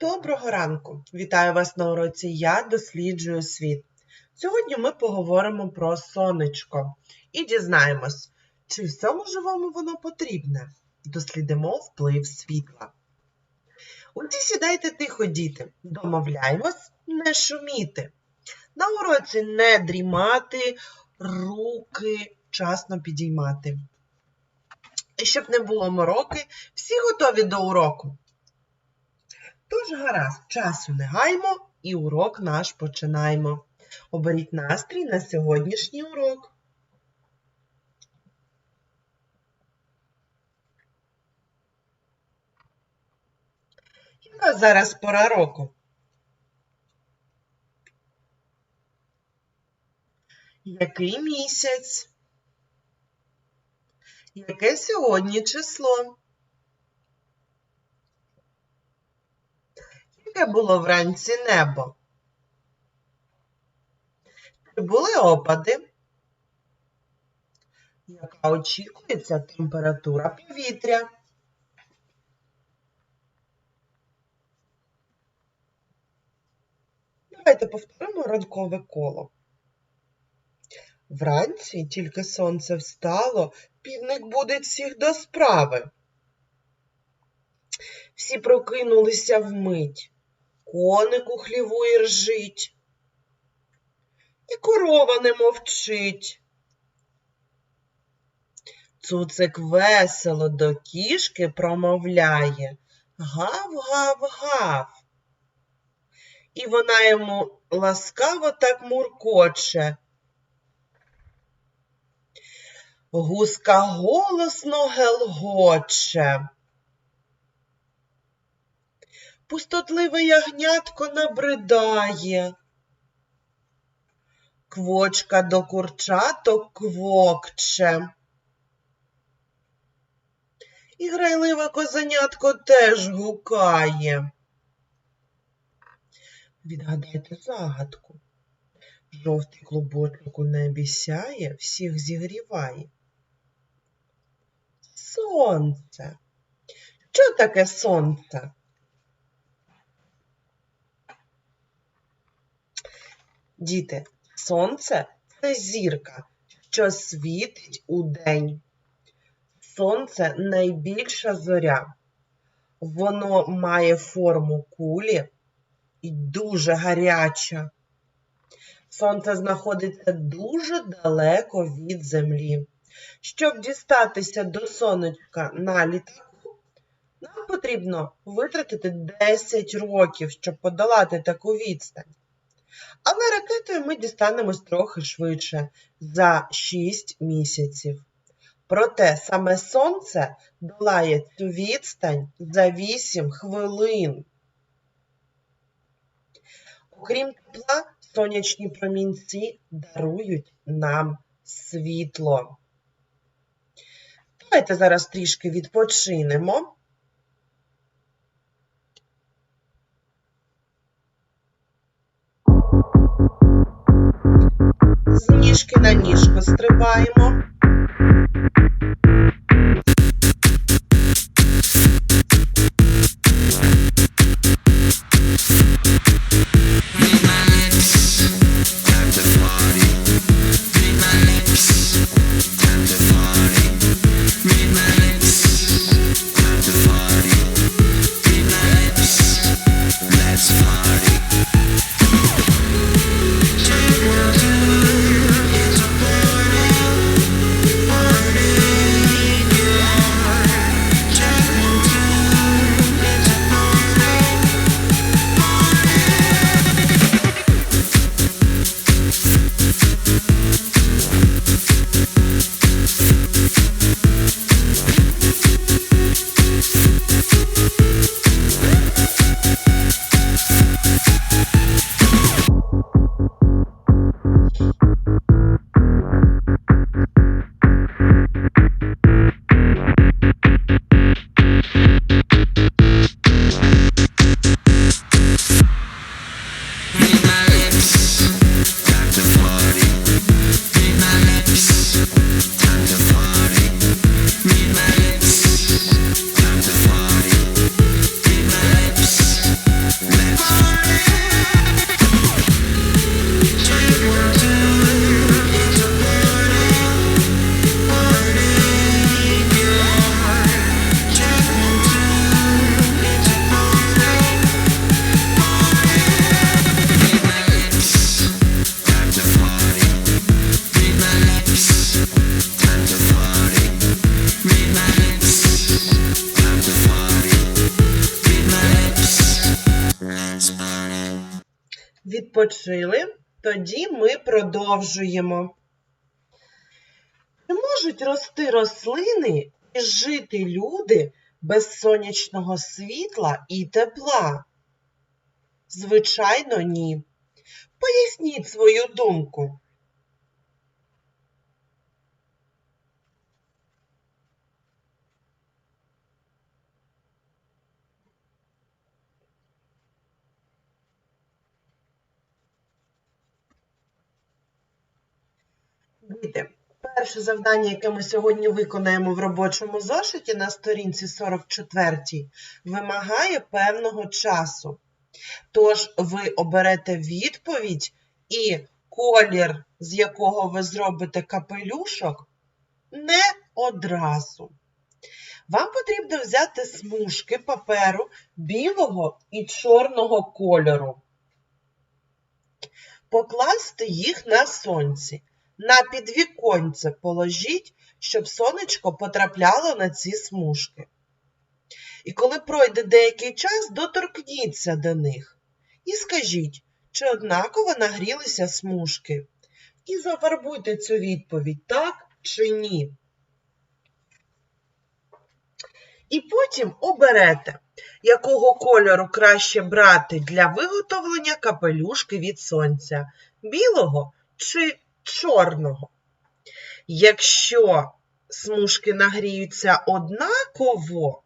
Доброго ранку! Вітаю вас на уроці Я досліджую світ. Сьогодні ми поговоримо про сонечко і дізнаємось, чи всьому живому воно потрібне. Дослідимо вплив світла. Усі сідайте тихо, діти, домовляємось не шуміти. На уроці не дрімати, руки вчасно підіймати. І щоб не було мороки, всі готові до уроку. Тож гаразд, часу не гаймо і урок наш починаємо. Оберіть настрій на сьогоднішній урок. Яка зараз пора року? Який місяць? Яке сьогодні число? Яке було вранці небо? Чи були опади? Яка очікується температура повітря? Давайте повторимо ранкове коло. Вранці тільки сонце встало, півник буде всіх до справи. Всі прокинулися вмить, коник у хліву і ржить, і корова не мовчить. Цуцик весело до кішки промовляє гав-гав-гав. І вона йому ласкаво так муркоче. Гуска голосно гелгоче. Пустотливе ягнятко набридає. Квочка до курчаток квокче. І грайливе козенятко теж гукає. Відгадайте загадку. Жовтий клубочок у небі сяє, всіх зігріває. Сонце. Що таке сонце? Діти, сонце це зірка, що світить у день. Сонце найбільша зоря. Воно має форму кулі і дуже гаряче. Сонце знаходиться дуже далеко від землі. Щоб дістатися до сонечка на літаку, нам потрібно витратити 10 років, щоб подолати таку відстань. Але ракетою ми дістанемось трохи швидше за 6 місяців. Проте саме сонце долає цю відстань за 8 хвилин. Окрім тепла, сонячні промінці дарують нам світло. Давайте зараз трішки відпочинемо. З ніжки на ніжку стрибаємо. Відпочили? Тоді ми продовжуємо. Чи можуть рости рослини і жити люди без сонячного світла і тепла? Звичайно, ні. Поясніть свою думку. Діти, перше завдання, яке ми сьогодні виконаємо в робочому зошиті на сторінці 44, вимагає певного часу. Тож ви оберете відповідь і колір, з якого ви зробите капелюшок, не одразу. Вам потрібно взяти смужки паперу білого і чорного кольору, покласти їх на сонці. На підвіконце положіть, щоб сонечко потрапляло на ці смужки. І коли пройде деякий час, доторкніться до них і скажіть, чи однаково нагрілися смужки. І зафарбуйте цю відповідь, так чи ні. І потім оберете, якого кольору краще брати для виготовлення капелюшки від сонця білого чи чорного. Якщо смужки нагріються однаково,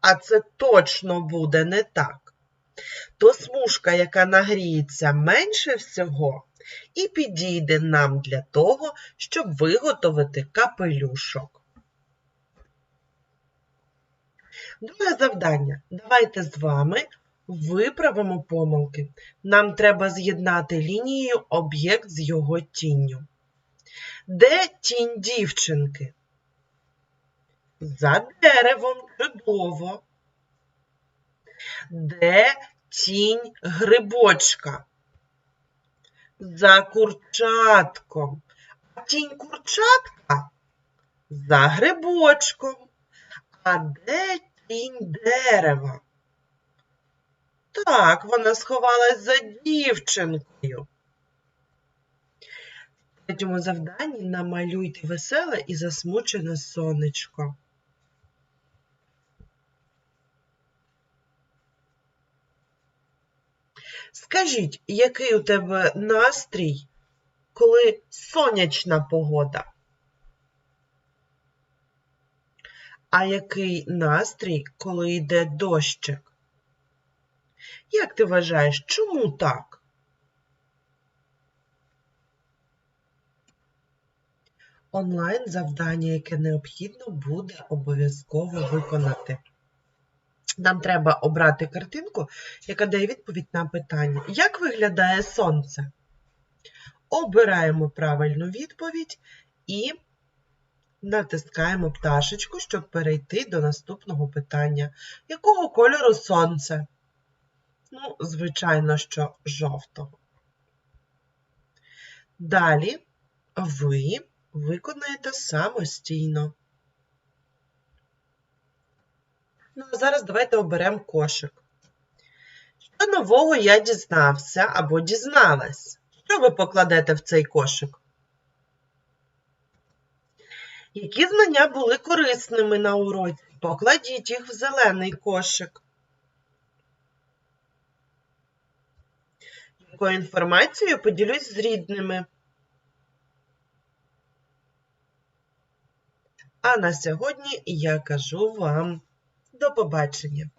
а це точно буде не так, то смужка, яка нагріється менше всього, і підійде нам для того, щоб виготовити капелюшок. Друге завдання. Давайте з вами виправимо помилки. Нам треба з'єднати лінією об'єкт з його тінню. Де тінь дівчинки? За деревом чудово. Де тінь грибочка? За курчатком. А тінь курчатка за грибочком. А де тінь дерева? Так, вона сховалась за дівчинкою. В третьому завданні намалюйте веселе і засмучене сонечко. Скажіть, який у тебе настрій, коли сонячна погода? А який настрій, коли йде дощик? Як ти вважаєш, чому так? Онлайн завдання, яке необхідно буде обов'язково виконати. Нам треба обрати картинку, яка дає відповідь на питання. Як виглядає сонце? Обираємо правильну відповідь і натискаємо пташечку, щоб перейти до наступного питання. Якого кольору сонце? Ну, звичайно, що жовтого. Далі ви виконаєте самостійно. Ну, а зараз давайте оберемо кошик. Що нового я дізнався або дізналась? Що ви покладете в цей кошик? Які знання були корисними на уроці? Покладіть їх в зелений кошик. Якою інформацією поділюсь з рідними? А на сьогодні я кажу вам до побачення!